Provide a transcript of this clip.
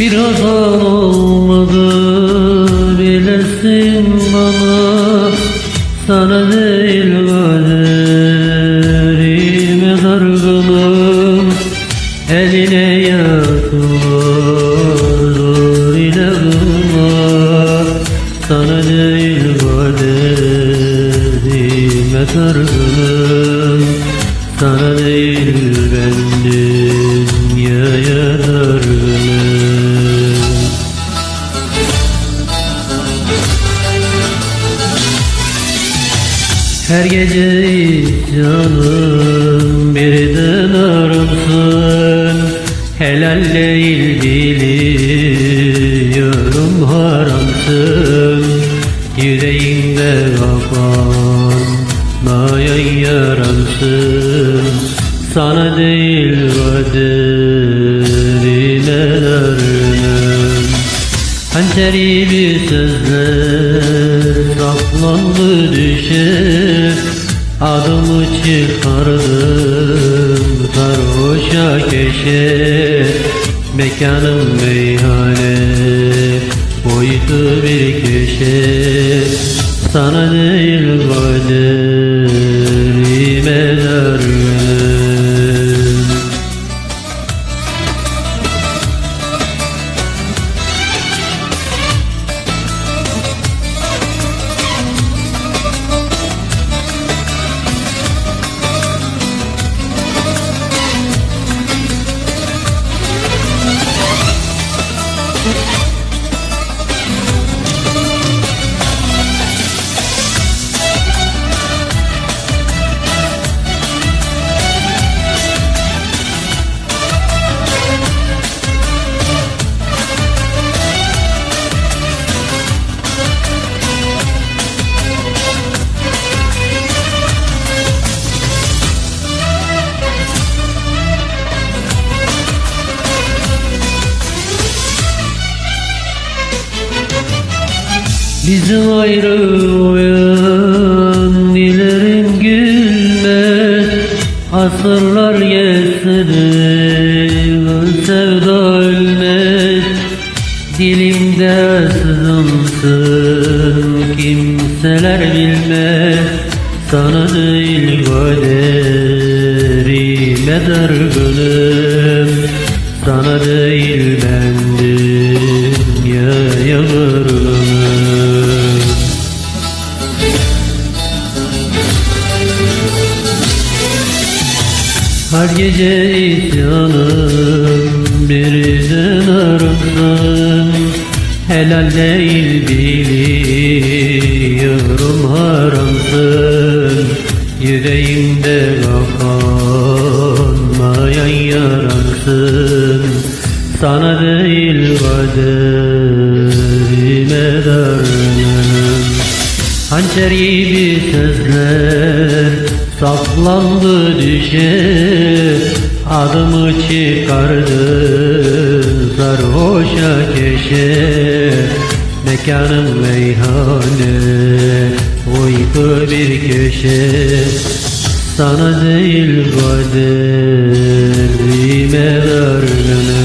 Bir hazan olmadı bilesin bana. Sana değil kaderime dargınım. Eline yatıyor ile kılma Sana değil kaderime dargınım. Sana değil ben Her gece canım birden aramsın Helal değil biliyorum haramsın. Yüreğimde kapanmayan yaramsın. Sana değil kaderine dargınım Hançeri bir sözler saplandı düşe Adımı çıkardım sarhoşa keşe Mekanım meyhane boyutu bir köşe. Sana değil kaderime dargınım Bizim ayrı oyan dilerim gülmez Asırlar geçse de sevda ölmez Dilimde sızımsın kimseler bilmez Sana değil kaderime dargınım Sana değil ben dünyaya dargınım gece isyanım birden arasın Helal değil biliyorum haramsın. Yüreğimde kapanmayan yararsın Sana değil kaderime dargınım Hançer gibi sözler Saplandı dişe adımı çıkardı Sarhoşa keşe mekanım meyhane Uyku bir köşe sana değil kaderime dargınım